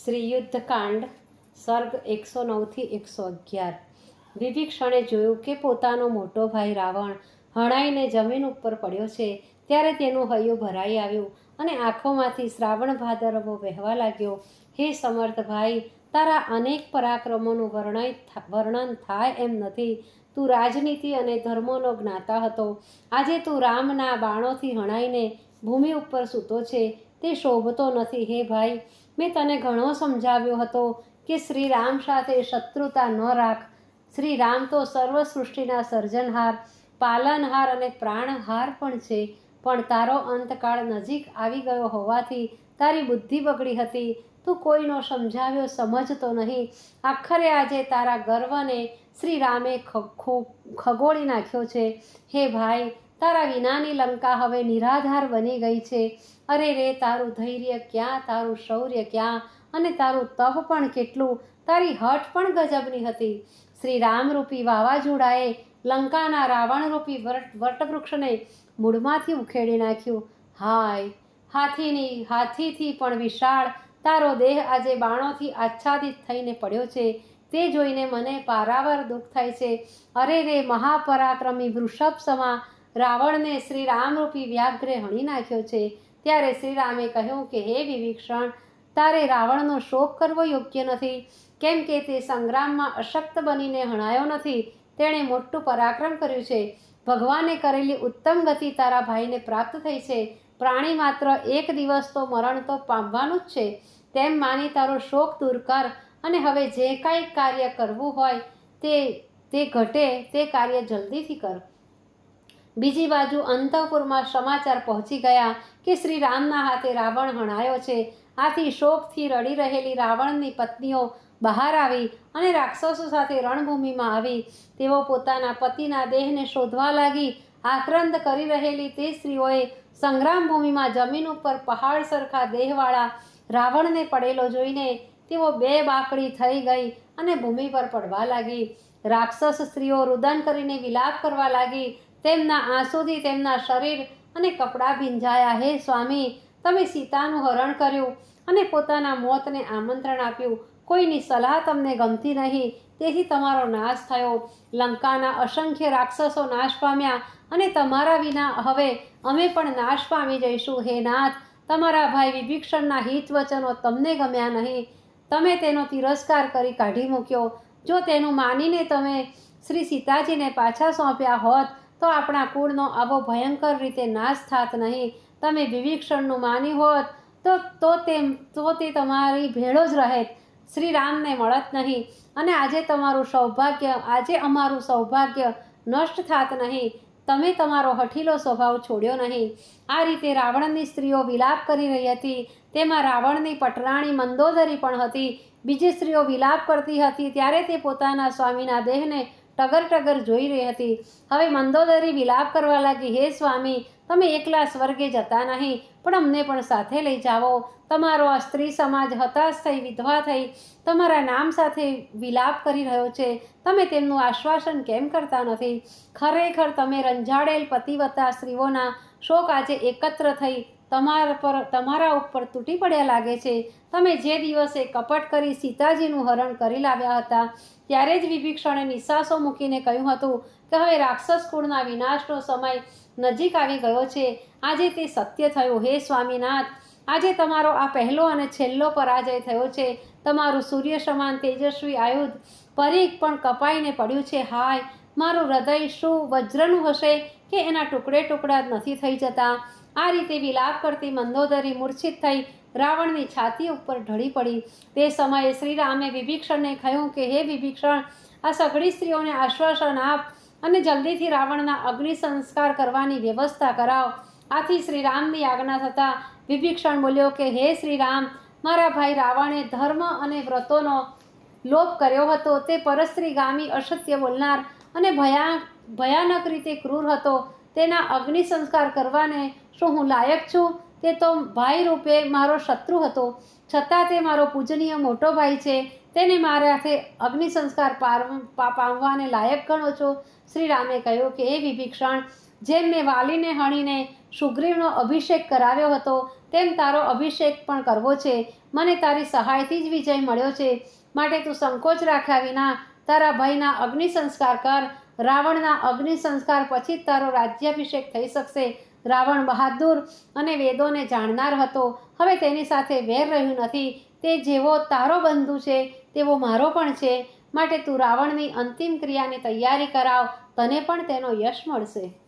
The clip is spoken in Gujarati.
શ્રી યુદ્ધકાંડ સર્ગ એકસો નવથી એકસો અગિયાર. વિભીક્ષણે જોયું કે પોતાનો મોટો ભાઈ રાવણ હણાઈને જમીન ઉપર પડ્યો છે, ત્યારે તેનું હૈયું ભરાઈ આવ્યું અને આંખોમાંથી શ્રાવણ ભાદરવો વહેવા લાગ્યો, હે સમર્થ ભાઈ, તારા અનેક પરાક્રમોનું વર્ણય વર્ણન થાય એમ નથી. તું રાજનીતિ અને ધર્મોનો જ્ઞાતા હતો. આજે તું રામના બાણોથી હણાઈને ભૂમિ ઉપર સૂતો છે. તે શોભતો નથી. હે ભાઈ, મેં તને ઘણો સમજાવ્યો હતો કે શ્રી રામ સાથે શત્રુતા ન રાખ. શ્રી રામ તો સર્વ સૃષ્ટિના સર્જનહાર, પાલનહાર અને પ્રાણહાર પણ છે. પણ તારો અંતકાળ નજીક આવી ગયો હોવાથી તારી બુદ્ધિ બગડી હતી. તું કોઈનો સમજાવ્યો સમજતો નહીં. આખરે આજે તારા ગર્વને શ્રી રામે ખગોળી નાખ્યો છે. હે ભાઈ તારા વિનાની લંકા હવે નિરાધાર બની ગઈ છે. અરે રે, તારું ધૈર્ય ક્યાં, તારું શૌર્ય ક્યાં? અને તારું તપ પણ કેટલું? તારી હઠ પણ ગજબની હતી. શ્રી રામરૂપી વાવાઝોડાએ લંકાના રાવણરૂપી વટ, વટવૃક્ષને મૂળમાંથી ઉખેડી નાખ્યું. હાય, હાથીની, હાથીથી પણ વિશાળ. તારો દેહ આજે બાણોથી આચ્છાદિત થઈને પડ્યો છે. તે જોઈને મને પારાવાર દુઃખ થાય છે. અરે રે, મહાપરાક્રમી વૃષભ સમા રાવણને શ્રી રામરૂપી વ્યાઘ્રે હણી નાખ્યો છે. ત્યારે શ્રી રામે કહ્યું કે, હે વિભીક્ષણ તારે રાવણનો શોક કરવો યોગ્ય નથી. કેમ કે તે સંગ્રામમાં અશક્ત બનીને હણાયો નથી. તેણે મોટું પરાક્રમ કર્યું છે. ભગવાને કરેલી ઉત્તમ ગતિ તારા ભાઈને પ્રાપ્ત થઈ છે. પ્રાણી માત્ર એક દિવસ તો મરણ તો પામવાનું જ છે. તેમ માની તારો શોક દૂર કર અને હવે જે કાંઈ કાર્ય કરવું હોય તે તે ઘટે તે કાર્ય જલ્દીથી કર. બીજી બાજુ અંતઃપુરમાં સમાચાર પહોંચી ગયા કે શ્રી રામના હાથે રાવણ હણાયો છે. આથી શોકથી રડી રહેલી રાવણની પત્નીઓ બહાર આવી અને રાક્ષસો સાથે રણભૂમિમાં આવી. તેઓ પોતાના પતિના દેહને શોધવા લાગી. આક્રંદ કરી રહેલી તે સ્ત્રીઓએ સંગ્રામ ભૂમિમાં જમીન ઉપર પહાડ સરખા દેહવાળા રાવણને પડેલો જોઈને તેઓ બે બાકડી થઈ ગઈ અને ભૂમિ પર પડવા લાગી. રાક્ષસ સ્ત્રીઓ રુદન કરીને વિલાપ કરવા લાગી. તેમના આંસુથી તેમના શરીર અને કપડાં ભીંજાયા. હે સ્વામી, તમે સીતાનું હરણ કર્યું અને પોતાના મોતને આમંત્રણ આપ્યું. કોઈની સલાહ તમને ગમતી નહીં. તેથી તમારો નાશ થયો. લંકાના અસંખ્ય રાક્ષસો નાશ પામ્યા અને તમારા વિના હવે અમે પણ નાશ પામી જઈશું. હે નાથ, તમારા ભાઈ વિભીક્ષણના હિત વચનો તમને ગમ્યા નહીં. તમે તેનો તિરસ્કાર કરી કાઢી મૂક્યો. જો તેનું માનીને તમે શ્રી સીતાજીને પાછા સોંપ્યા હોત તો આપણા કુળનો આવો ભયંકર રીતે નાશ થાત નહીં. તમે વિભીક્ષણનું માની હોત તો તો તેમ તો તે તમારી ભેળો જ રહેત. શ્રી રામને મળત નહીં. અને આજે તમારું સૌભાગ્ય, આજે અમારું સૌભાગ્ય નષ્ટ થાત નહીં. તમે તમારો હઠીલો સ્વભાવ છોડ્યો નહીં. આ રીતે રાવણની સ્ત્રીઓ વિલાપ કરી રહી હતી. તેમાં રાવણની પટરાણી મંદોદરી પણ હતી. બીજી સ્ત્રીઓ વિલાપ કરતી હતી. ત્યારે તે પોતાના સ્વામીના દેહને ટગર ટગર જોઈ રહી હતી. હવે મંદોદરી વિલાપ કરવા લાગી, હે સ્વામી, તમે એકલા સ્વર્ગે જતા નહીં, પણ અમને પણ સાથે લઈ જાઓ. તમારો આ સ્ત્રી સમાજ હતાશ થઈ, વિધવા થઈ, તમારા નામ સાથે વિલાપ કરી રહ્યો છે. તમે તેમનું આશ્વાસન કેમ કરતા નથી? ખરેખર તમે રંજાડેલ પતિવતા સ્ત્રીઓના શોક આજે એકત્ર થઈ તમારા પર, તમારા ઉપર તૂટી પડ્યા લાગે છે. તમે જે દિવસે કપટ કરી સીતાજીનું હરણ કરી લાવ્યા હતા, ત્યારે જ વિભીક્ષણે નિશાસો મૂકીને કહ્યું હતું કે હવે રાક્ષસ કુળના વિનાશનો સમય નજીક આવી ગયો છે. આજે તે સત્ય થયું. હે સ્વામીનાથ, આજે તમારો આ પહેલો અને છેલ્લો પરાજય થયો છે. તમારું સૂર્ય સમાન તેજસ્વી આયુધ પરીખ પણ કપાઈને પડ્યું છે. હાય, મારું હૃદય શું વજ્રનું હશે કે એના ટુકડે ટુકડા નથી થઈ જતા? આ રીતે વિલાપ કરતી મંદોદરી મૂર્છિત થઈ રાવણની છાતી ઉપર ઢળી પડી. તે સમયે શ્રીરામે વિભીક્ષણને કહ્યું કે, હે વિભીક્ષણ આ સઘળી સ્ત્રીઓને આશ્વાસન આપ અને જલ્દીથી રાવણના અગ્નિ સંસ્કાર કરવાની વ્યવસ્થા કરાવ. આથી શ્રીરામની આજ્ઞા થતાં વિભીક્ષણ બોલ્યો કે, હે શ્રીરામ, મારા ભાઈ રાવણે ધર્મ અને વ્રતોનો લોપ કર્યો હતો. તે પરસ્ત્રીગામી અસત્ય બોલનાર અને ભયા ભયાનક રીતે ક્રૂર હતો. તેના અગ્નિ સંસ્કાર કરવાને શું હું લાયક છું? તે તો ભાઈ રૂપે મારો શત્રુ હતો. છતાં તે મારો પૂજનીય મોટો ભાઈ છે. તેને મારાથી અગ્નિ સંસ્કાર પામવાને લાયક ગણો છો. શ્રી રામે કહ્યું કે એ વિભીક્ષણ જેમ મેં વાલીને હણીને સુગ્રીવનો અભિષેક કરાવ્યો હતો, તેમ તારો અભિષેક પણ કરવો છે. મને તારી સહાયથી જ વિજય મળ્યો છે. માટે તું સંકોચ રાખ્યા વિના તારા ભાઈના અગ્નિ સંસ્કાર કર. રાવણના અગ્નિ સંસ્કાર પછી જ તારો રાજ્યાભિષેક થઈ શકશે. રાવણ બહાદુર અને વેદોને જાણનાર હતો. હવે તેની સાથે વેર રહ્યું નથી. તે જેવો તારો બંધુ છે, તેવો મારો પણ છે. માટે તું રાવણની અંતિમ ક્રિયાની તૈયારી કરાવ. તને પણ તેનો યશ મળશે.